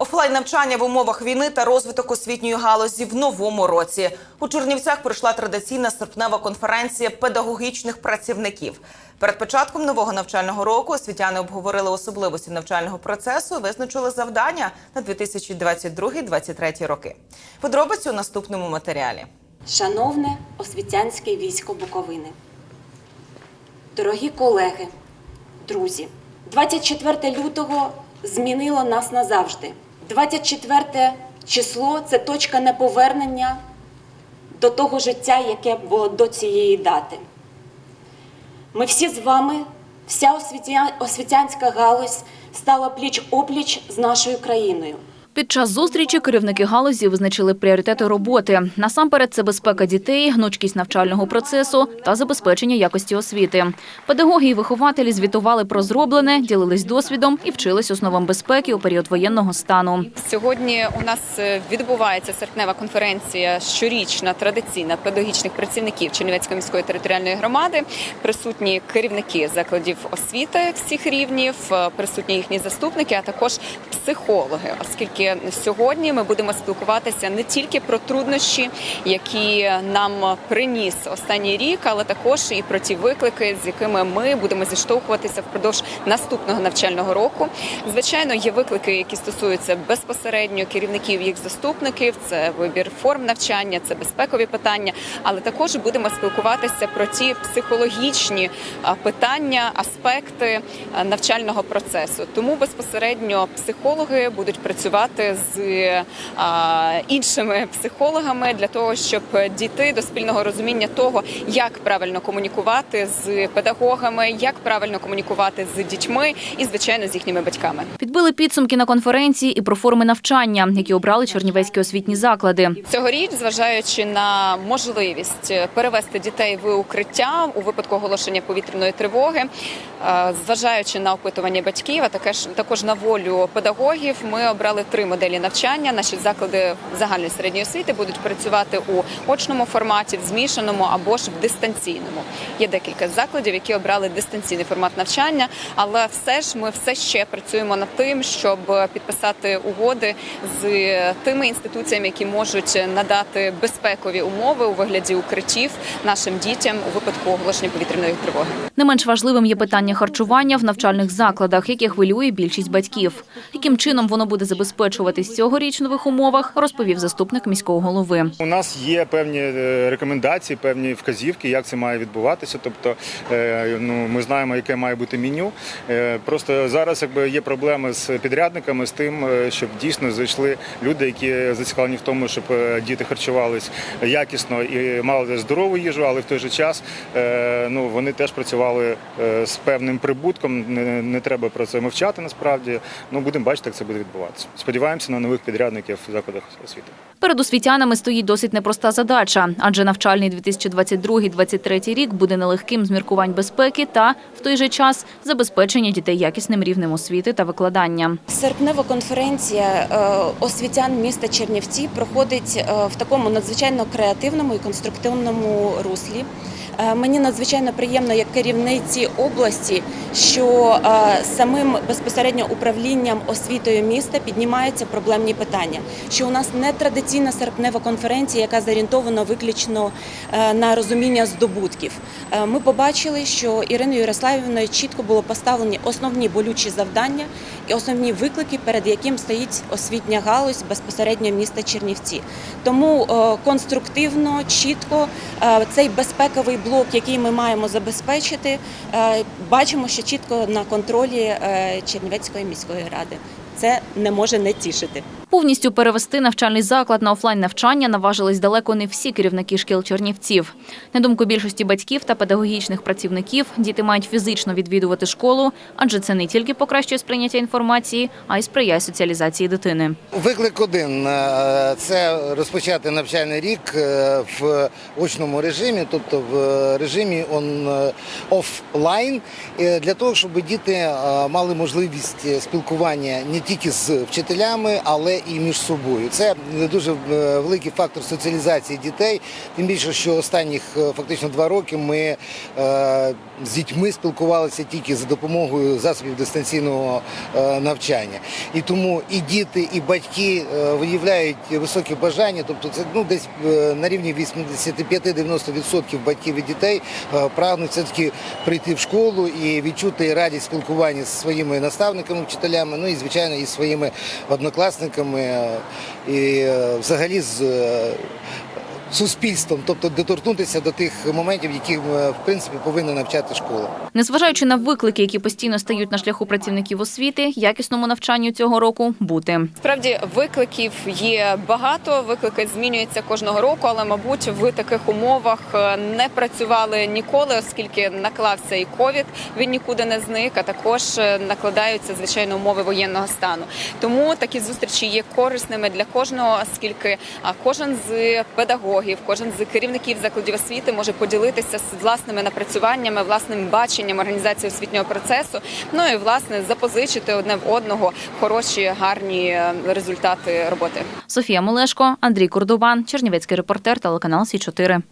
Офлайн навчання в умовах війни та розвиток освітньої галузі в новому році. У Чернівцях пройшла традиційна серпнева конференція педагогічних працівників. Перед початком нового навчального року освітяни обговорили особливості навчального процесу, визначили завдання на 2022-2023 роки. Подробиці у наступному матеріалі. Шановне освітянське військо Буковини, дорогі колеги, друзі, 24 лютого змінило нас назавжди. 24 число це точка неповернення до того життя, яке було до цієї дати. Ми всі з вами, вся освітянська галузь стала пліч-опліч з нашою країною. Під час зустрічі керівники галузі визначили пріоритети роботи. Насамперед, це безпека дітей, гнучкість навчального процесу та забезпечення якості освіти. Педагоги і вихователі звітували про зроблене, ділились досвідом і вчились основам безпеки у період воєнного стану. Сьогодні у нас е, відбувається серпнева конференція щорічна традиційна педагогічних працівників Чернівецької міської територіальної громади. Присутні керівники закладів освіти всіх рівнів, е, присутні їхні заступники, а також психологи, оскільки сьогодні ми будемо спілкуватися не тільки про труднощі, які нам приніс останній рік, але також і про ті виклики, з якими ми будемо зіштовхуватися впродовж наступного навчального року. Звичайно, є виклики, які стосуються безпосередньо керівників їх заступників. Це вибір форм навчання, це безпекові питання. Але також будемо спілкуватися про ті психологічні питання, аспекти навчального процесу. Тому безпосередньо психологи будуть працювати з іншими психологами для того, щоб дійти до спільного розуміння того, як правильно комунікувати з педагогами, як правильно комунікувати з дітьми і звичайно з їхніми батьками. Підбили підсумки на конференції і про форми навчання, які обрали чернівецькі освітні заклади. Цьогоріч, зважаючи на можливість перевести дітей в укриття у випадку оголошення повітряної тривоги, е, зважаючи на опитування батьків, а також на волю педагогів, ми обрали три моделі навчання. Наші заклади загальної середньої освіти будуть працювати у очному форматі, в змішаному або ж в дистанційному. Є декілька закладів, які обрали дистанційний формат навчання, але все ж ми все ще працюємо над тим, щоб підписати угоди з тими інституціями, які можуть надати безпекові умови у вигляді укриттів нашим дітям у випадку оголошення повітряної тривоги. Не менш важливим є питання харчування в навчальних закладах, яке хвилює більшість батьків. Яким чином воно буде забезпечуватись цьогоріч в нових умовах, розповів заступник міського голови. У нас є певні е, рекомендації, певні вказівки, як це має відбуватися. Тобто, е, ну ми знаємо, яке має бути меню. Е, Просто зараз якби є проблеми з підрядниками, з тим, щоб дійсно зайшли люди, які зацікавлені в тому, щоб діти харчувались якісно і мали здорову їжу, але в той же час ну вони теж працювали з певним прибутком. Не, не треба про це мовчати. Насправді, ну будемо бачити, як це буде відбуватися. Сподіваємося на нових підрядників в закладах освіти. Перед освітянами стоїть досить непроста задача, адже навчальний 2022-2023 рік буде нелегким з міркувань безпеки та в той же час забезпечення дітей якісним рівнем освіти та викладання. Серпнева конференція е, освітян міста Чернівці проходить е, в такому надзвичайно креативному і конструктивному руслі. Е, Мені надзвичайно приємно як керівниці області, що е, самим безпосередньо управлінням освітою міста піднімаються проблемні питання. Що у нас не традиційна серпнева конференція, яка зорієнтована виключно е, на розуміння здобутків. Ми побачили, що Іриною Ярославівною чітко було поставлені основні болючі завдання і основні виклики, перед яким стоїть освітня галузь безпосередньо міста Чернівці. Тому конструктивно, чітко цей безпековий блок, який ми маємо забезпечити, е, бачимо, що чітко на контролі е, Чернівецької міської ради. Це не може не тішити. Повністю перевести навчальний заклад на офлайн навчання наважились далеко не всі керівники шкіл Чернівців. На думку більшості батьків та педагогічних працівників, діти мають фізично відвідувати школу, адже це не тільки покращує сприйняття інформації, а й сприяє соціалізації дитини. Виклик один е, це розпочати навчальний рік е, в очному режимі, тобто в режимі он е, офлайн, для того, щоб діти мали можливість спілкування не тільки з вчителями, але і між собою. Це дуже е, великий фактор соціалізації дітей. Тим більше, що останніх е, фактично два роки ми е, з дітьми спілкувалися тільки за допомогою засобів дистанційного навчання. І тому і діти, і батьки виявляють високі бажання, тобто це ну десь на рівні 85-90% батьків і дітей прагнуть все таки прийти в школу і відчути радість спілкування зі своїми наставниками, вчителями, ну і звичайно і своїми однокласниками, і е, взагалі з е, суспільством, тобто доторкнутися до тих моментів, яких е, в принципі повинна навчати школа. Незважаючи на виклики, які постійно стають на шляху працівників освіти, якісному навчанню цього року бути. Справді викликів є багато. Виклики змінюються кожного року, але мабуть в таких умовах е, не працювали ніколи, оскільки наклався і ковід. Він нікуди не зник. А також е, накладаються звичайно умови воєнного стану. Тому такі зустрічі є корисними для кожного, оскільки а, кожен з педагогів, кожен з керівників закладів освіти може поділитися з власними напрацюваннями, власним баченням організації освітнього процесу. Ну і власне запозичити одне в одного хороші, гарні е, результати роботи. Софія Молешко, Андрій Курдубан, Чернівецький репортер, телеканал Сі 4